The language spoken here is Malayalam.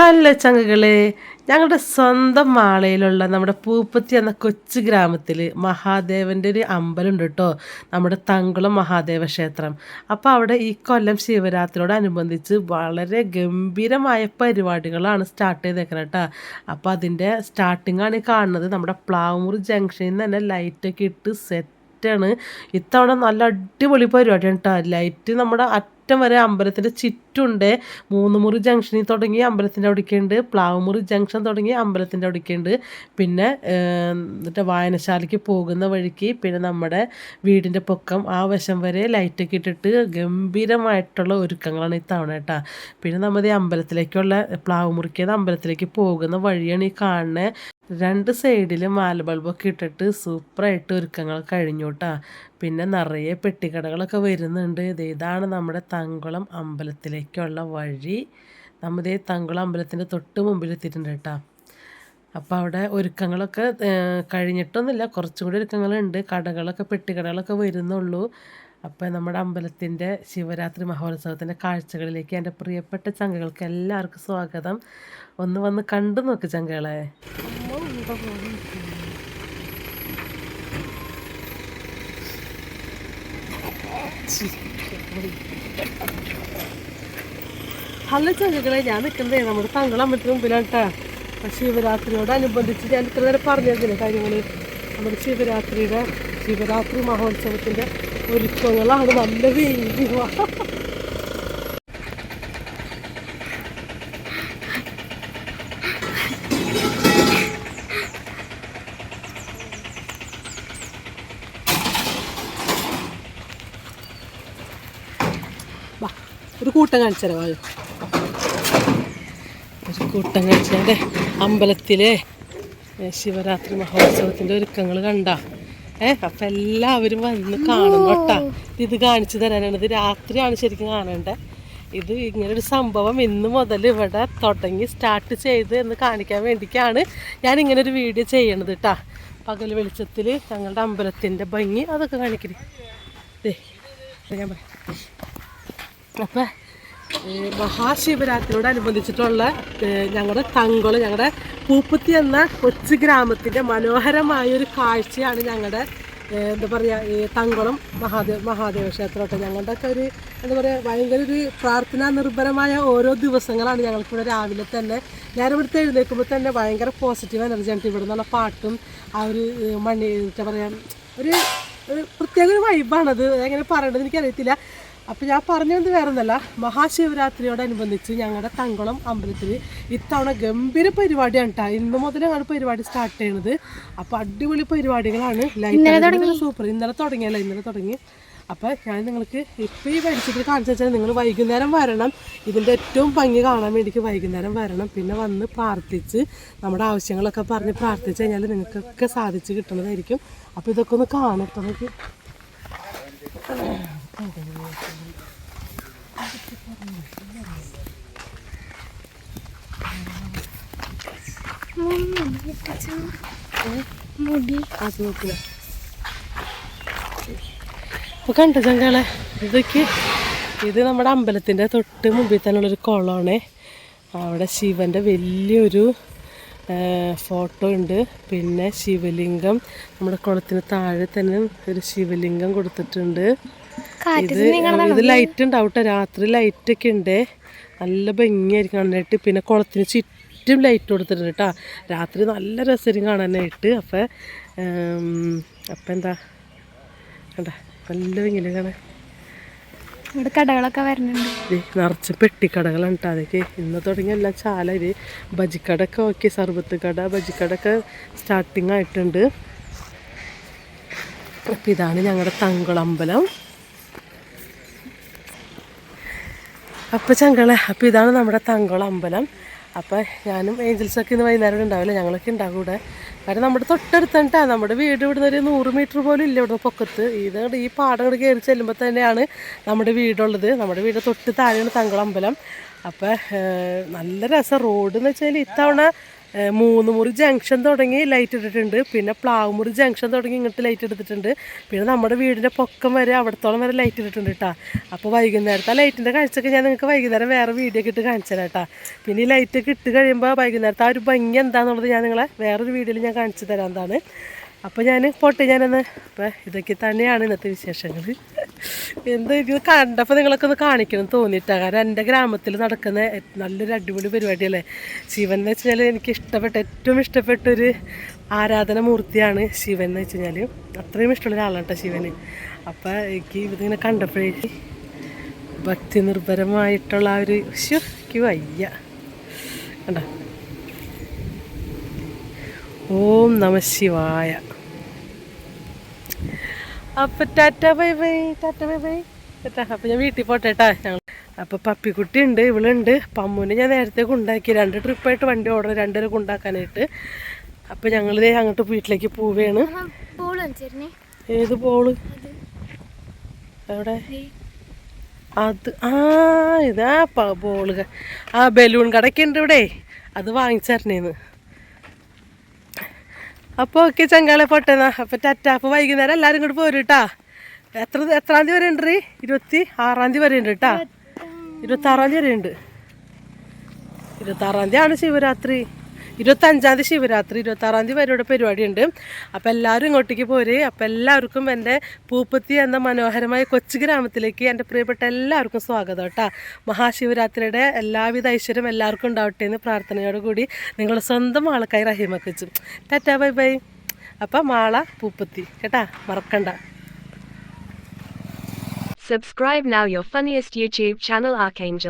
ഹലോ ചങ്ങകളെ ഞങ്ങളുടെ സ്വന്തം മാളയിലുള്ള നമ്മുടെ പൂപ്പത്തി എന്ന കൊച്ചു ഗ്രാമത്തിൽ മഹാദേവന്റെ ഒരു അമ്പലമുണ്ട് കേട്ടോ നമ്മുടെ തങ്കുളം മഹാദേവ ക്ഷേത്രം. അപ്പോൾ അവിടെ ഈ കൊല്ലം ശിവരാത്രിയോടനുബന്ധിച്ച് വളരെ ഗംഭീരമായ പരിപാടികളാണ് സ്റ്റാർട്ട് ചെയ്തേക്കുന്നത് കേട്ടോ അപ്പോൾ അതിന്റെ സ്റ്റാർട്ടിങ്ങാണ് കാണുന്നത്. നമ്മുടെ പ്ലാവൂർ ജംഗ്ഷനിൽ നിന്ന് തന്നെ ലൈറ്റൊക്കെ ഇട്ട് സെറ്റാണ് ഇത്തവണ നല്ല അടിപൊളി പരിപാടിയാണ് കേട്ടോ ലൈറ്റ് നമ്മുടെ അറ്റം വരെ അമ്പലത്തിന്റെ ചുറ്റുണ്ട് മൂന്ന് മുറി ജംഗ്ഷനിൽ തുടങ്ങി അമ്പലത്തിന്റെ അവിടേക്കുണ്ട്. പ്ലാവുമുറി ജംഗ്ഷൻ തുടങ്ങി അമ്പലത്തിന്റെ അവിടേക്കുണ്ട്. പിന്നെ എന്നിട്ട് വായനശാലയ്ക്ക് പോകുന്ന വഴിക്ക് പിന്നെ നമ്മുടെ വീടിന്റെ പൊക്കം ആ വശം വരെ ലൈറ്റൊക്കെ ഇട്ടിട്ട് ഗംഭീരമായിട്ടുള്ള ഒരുക്കങ്ങളാണ് ഈ തവണ കേട്ടോ. പിന്നെ നമ്മുടെ അമ്പലത്തിലേക്കുള്ള പ്ലാവ് മുറിക്കുന്ന അമ്പലത്തിലേക്ക് പോകുന്ന വഴിയാണ് ഈ കാണുന്നത് രണ്ട് സൈഡിൽ മാല ബൾബൊക്കെ ഇട്ടിട്ട് സൂപ്പറായിട്ട് ഒരുക്കങ്ങൾ കഴിഞ്ഞു കേട്ടോ. പിന്നെ നിറയെ പെട്ടിക്കടകളൊക്കെ വരുന്നുണ്ട്. ഇത് ഇതാണ് നമ്മുടെ തങ്കുളം അമ്പലത്തിലേക്കുള്ള വഴി നമ്മുടെ തങ്കുളം അമ്പലത്തിന്റെ തൊട്ട് മുമ്പിൽ എത്തിയിട്ടുണ്ട് കേട്ടോ. അപ്പോൾ അവിടെ ഒരുക്കങ്ങളൊക്കെ കഴിഞ്ഞിട്ടൊന്നുമില്ല. കുറച്ചും കൂടി ഒരുക്കങ്ങളുണ്ട്. കടകളൊക്കെ പെട്ടിക്കടകളൊക്കെ വരുന്നുള്ളൂ. അപ്പോൾ നമ്മുടെ അമ്പലത്തിന്റെ ശിവരാത്രി മഹോത്സവത്തിന്റെ കാഴ്ചകളിലേക്ക് എന്റെ പ്രിയപ്പെട്ട ചങ്കകൾക്ക് എല്ലാവർക്കും സ്വാഗതം. ഒന്ന് വന്ന് കണ്ടു നോക്ക് ചങ്കകളെ. ഹലോ ഞാൻ നിൽക്കുന്നത് നമ്മുടെ തങ്കള അമ്പലത്തിന് മുമ്പിലാണ് കേട്ടോ ശിവരാത്രിയോടനുബന്ധിച്ച് ഞാൻ ഇത്ര നേരം പറഞ്ഞിരുന്നില്ലേ കാര്യങ്ങൾ നമ്മുടെ ശിവരാത്രിയുടെ ശിവരാത്രി മഹോത്സവത്തിന്റെ ഒരുക്കങ്ങളാണ് നല്ല വെയിൽ വാ. ഒരു കൂട്ടം കാണിച്ചു തരാം കൂട്ടം അമ്പലത്തിലെ ശിവരാത്രി മഹോത്സവത്തിന്റെ ഒരുക്കങ്ങൾ കണ്ട. ഏ അപ്പം എല്ലാവരും വന്ന് കാണും കേട്ടാ. ഇത് കാണിച്ചു തരാനാണ്. ഇത് രാത്രിയാണ് ശരിക്കും കാണേണ്ടത് ഇത് ഇങ്ങനൊരു സംഭവം ഇന്ന് മുതൽ ഇവിടെ തുടങ്ങി സ്റ്റാർട്ട് ചെയ്ത് എന്ന് കാണിക്കാൻ വേണ്ടിയിട്ടാണ് ഞാൻ ഇങ്ങനെ ഒരു വീഡിയോ ചെയ്യണത് കേട്ടാ പകൽ വെളിച്ചത്തിൽ ഞങ്ങളുടെ അമ്പലത്തിന്റെ ഭംഗി അതൊക്കെ കാണിക്കണേ. ഞാൻ പറയാം. അപ്പം മഹാശിവരാത്രിയോടനുബന്ധിച്ചിട്ടുള്ള ഞങ്ങളുടെ തങ്കുളം ഞങ്ങളുടെ പൂപ്പത്തി എന്ന കൊച്ചു ഗ്രാമത്തിന്റെ മനോഹരമായ ഒരു കാഴ്ചയാണ് ഞങ്ങളുടെ എന്താ പറയുക ഈ തങ്കുളം മഹാദേവ മഹാദേവ ക്ഷേത്രമൊക്കെ ഞങ്ങളുടെയൊക്കെ ഒരു എന്താ പറയുക ഭയങ്കര ഒരു പ്രാർത്ഥനാ നിർഭരമായ ഓരോ ദിവസങ്ങളാണ് ഞങ്ങൾക്കിവിടെ രാവിലെ തന്നെ. ഞാൻ ഇവിടുത്തെ എഴുന്നേൽക്കുമ്പോൾ തന്നെ ഭയങ്കര പോസിറ്റീവ് എനർജിയാണ് ഇവിടെ നിന്നുള്ള പാട്ടും ആ ഒരു മണി എന്താ പറയുക ഒരു ഒരു പ്രത്യേക ഒരു വൈബാണത് എങ്ങനെ പറയേണ്ടത് എനിക്കറിയത്തില്ല. അപ്പം ഞാൻ പറഞ്ഞത് വേറെ ഒന്നല്ല മഹാശിവരാത്രിയോടനുബന്ധിച്ച് ഞങ്ങളുടെ തങ്കുളം അമ്പലത്തിൽ ഇത്തവണ ഗംഭീര പരിപാടിയാണ് കേട്ടോ ഇന്ന് മുതൽ ഞങ്ങൾ പരിപാടി സ്റ്റാർട്ട് ചെയ്യണത്. അപ്പോൾ അടിപൊളി പരിപാടികളാണ്. ലൈറ്റ് സൂപ്പർ ഇന്നലെ തുടങ്ങിയല്ല ഇന്നലെ തുടങ്ങി. അപ്പോൾ ഞാൻ നിങ്ങൾക്ക് ഇപ്പോൾ ഈ വെളിച്ചത്തിൽ കാണിച്ചു വെച്ചാൽ നിങ്ങൾ വൈകുന്നേരം വരണം. ഇതിന്റെ ഏറ്റവും ഭംഗി കാണാൻ വേണ്ടിക്ക് വൈകുന്നേരം വരണം. പിന്നെ വന്ന് പ്രാർത്ഥിച്ച് നമ്മുടെ ആവശ്യങ്ങളൊക്കെ പറഞ്ഞ് പ്രാർത്ഥിച്ച് കഴിഞ്ഞാൽ നിങ്ങൾക്കൊക്കെ സാധിച്ച് കിട്ടുന്നതായിരിക്കും. അപ്പോൾ ഇതൊക്കെ ഒന്ന് കാണട്ടോ. നമുക്ക് മുടി അത് കണ്ടോ ചങ്കളെ? ഇതൊക്കെ ഇത് നമ്മുടെ അമ്പലത്തിന്റെ തൊട്ട് മുമ്പിൽ തന്നെയുള്ളൊരു കുളമാണ്. അവിടെ ശിവന്റെ വലിയൊരു ഫോട്ടോ ഉണ്ട്. പിന്നെ ശിവലിംഗം. നമ്മുടെ കുളത്തിന് താഴെ തന്നെ ഒരു ശിവലിംഗം കൊടുത്തിട്ടുണ്ട്. ഇത് ഇത് ലൈറ്റ് ഉണ്ടാവും കേട്ടോ രാത്രി ലൈറ്റ് ഒക്കെ ഉണ്ട്. നല്ല ഭംഗിയായിരിക്കും കാണാനായിട്ട്. പിന്നെ കുളത്തിന് ചുറ്റും ലൈറ്റ് കൊടുത്തിട്ടുണ്ട് കേട്ടോ രാത്രി നല്ല രസമായിരിക്കും കാണാനായിട്ട്. അപ്പം അപ്പം എന്താ? കണ്ട നല്ല ഭംഗിയില്ല കാണാൻ? ഇവിടെ കടകളൊക്കെ വരുന്നുണ്ട്. നിറച്ച് പെട്ടിക്കടകളാണ് കേട്ടോ അതൊക്കെ ഇന്ന് തുടങ്ങി എല്ലാം ചാല ഇത്. ബജിക്കടൊക്കെ ഓക്കെ. സർബത്ത് കട ബജിക്കടൊക്കെ സ്റ്റാർട്ടിങ് ആയിട്ടുണ്ട്. അപ്പം ഇതാണ് ഞങ്ങളുടെ തങ്കളമ്പലം. അപ്പോൾ ചങ്കളെ അപ്പോൾ ഇതാണ് നമ്മുടെ തങ്കോള അമ്പലം. അപ്പോൾ ഞാനും ഏഞ്ചൽസൊക്കെ ഇന്ന് വൈകുന്നേരം ഉണ്ടാവില്ല? ഞങ്ങളൊക്കെ ഉണ്ടാകും കാരണം നമ്മുടെ തൊട്ടടുത്തണ്ടാ നമ്മുടെ വീട് ഇവിടുന്ന് ഒരു നൂറ് മീറ്റർ പോലും ഇല്ല ഇവിടുന്ന് പൊക്കത്ത്. ഇത് ഈ പാടം അങ്ങോട്ട് കയറി ചെല്ലുമ്പോൾ തന്നെയാണ് നമ്മുടെ വീടുള്ളത്. നമ്മുടെ വീട് തൊട്ട് താഴെയാണ് തങ്കള അമ്പലം. അപ്പോൾ നല്ല രസം. റോഡ് എന്ന് വെച്ചാൽ ഇത്തവണ മൂന്ന് മുറി ജംഗ്ഷൻ തുടങ്ങി ലൈറ്റ് ഇട്ടിട്ടുണ്ട്. പിന്നെ പ്ലാവ് മുറി ജംഗ്ഷൻ തുടങ്ങി ഇങ്ങോട്ട് ലൈറ്റ് എടുത്തിട്ടുണ്ട്. പിന്നെ നമ്മുടെ വീടിന്റെ പൊക്കം വരെ അവിടത്തോളം വരെ ലൈറ്റ് ഇട്ടിട്ടുണ്ട് കേട്ടോ അപ്പോൾ വൈകുന്നേരത്തെ ലൈറ്റിന്റെ കാഴ്ചയൊക്കെ ഞാൻ നിങ്ങൾക്ക് വൈകുന്നേരം വേറെ വീഡിയോ ഇട്ട് കാണിച്ചു തരാം കേട്ടോ പിന്നെ ഈ ലൈറ്റൊക്കെ ഇട്ട് കഴിയുമ്പോൾ വൈകുന്നേരത്തെ ആ ഒരു ഭംഗി എന്താണെന്നുള്ളത് ഞാൻ നിങ്ങളെ വേറൊരു വീഡിയോയിൽ ഞാൻ കാണിച്ചു തരാം എന്താണ്? അപ്പോൾ ഞാൻ പോട്ടെ ഞാനൊന്ന് അപ്പോൾ ഇതൊക്കെ തന്നെയാണ് ഇന്നത്തെ വിശേഷങ്ങൾ എന്താ ഇത് കണ്ടപ്പോൾ നിങ്ങളൊക്കെ ഒന്ന് കാണിക്കണം തോന്നിയിട്ടാണ് കാരണം എന്റെ ഗ്രാമത്തിൽ നടക്കുന്ന നല്ലൊരു അടിപൊളി പരിപാടിയല്ലേ? ശിവൻ എന്ന് വെച്ച് കഴിഞ്ഞാൽ എനിക്ക് ഇഷ്ടപ്പെട്ട ഏറ്റവും ഇഷ്ടപ്പെട്ടൊരു ആരാധന മൂർത്തിയാണ് ശിവൻ എന്ന് വെച്ച് കഴിഞ്ഞാൽ അത്രയും ഇഷ്ടമുള്ള ഒരാളാണ് കേട്ടോ ശിവന്. അപ്പോൾ എനിക്ക് ഇതിങ്ങനെ കണ്ടപ്പോഴേക്ക് ഭക്തി നിർഭരമായിട്ടുള്ള ആ ഒരു ശ്ശോ, എനിക്ക് വയ്യ. കണ്ടോ? ഓം നമ ശിവായ. അപ്പൊ tata bye bye. Tata bye bye. Tata അപ്പൊ ഞാൻ വീട്ടിൽ പോട്ടെ കേട്ടാ ഞങ്ങൾ അപ്പൊ പപ്പിക്കുട്ടി ഉണ്ട് ഇവളുണ്ട് പമ്മുനെ ഞാൻ നേരത്തെ കൊണ്ടാക്കി. രണ്ട് ട്രിപ്പായിട്ട് വണ്ടി ഓടണം രണ്ടര കൊണ്ടാക്കാനായിട്ട്. അപ്പൊ ഞങ്ങൾ അങ്ങോട്ട് വീട്ടിലേക്ക് പോവുകയാണ് ഏത് ബോൾ എവിടെ? അത് ആ ഇതാ ബോൾ ആ ബലൂൺ കടയ്ക്ക് ഉണ്ട് ഇവിടെ. അത് വാങ്ങിച്ചരണേന്ന്. അപ്പോൾ ഓക്കെ ചങ്കാളെ പൊട്ടേന്നാ അപ്പോൾ ടാറ്റ. അപ്പോൾ വൈകുന്നേരം എല്ലാവരും ഇങ്ങോട്ട് പോരും കേട്ടാ എത്ര എത്രാം തീയതി വരെ ഉണ്ട് റീ? ഇരുപത്തി ആറാം തീയതി വരെ ഉണ്ട് കേട്ടാ ഇരുപത്തി ആറാം തീയതി വരെ ഉണ്ട്. ഇരുപത്തി ആറാം തീയതി ആണ് ശിവരാത്രി. ഇരുപത്തഞ്ചാം തീയതി ശിവരാത്രി ഇരുപത്തി ആറാം തീയതി വരെ പരിപാടി പരിപാടിയുണ്ട്. അപ്പോൾ എല്ലാവരും ഇങ്ങോട്ടേക്ക് പോര്. അപ്പോൾ എല്ലാവർക്കും എന്റെ പൂപ്പത്തി എന്ന മനോഹരമായ കൊച്ചു ഗ്രാമത്തിലേക്ക് എന്റെ പ്രിയപ്പെട്ട എല്ലാവർക്കും സ്വാഗതം കേട്ടോ. മഹാശിവരാത്രിയുടെ എല്ലാവിധ ഐശ്വര്യം എല്ലാവർക്കും ഉണ്ടാവട്ടെ എന്ന് പ്രാർത്ഥനയോടുകൂടി നിങ്ങളുടെ സ്വന്തം ആൾക്കായി റഹീമക്കിച്ചു ടാറ്റാ ബൈ ബൈ. അപ്പം മാള പൂപ്പത്തി കേട്ടാ? മറക്കണ്ട. Subscribe now your funniest YouTube channel Archangel.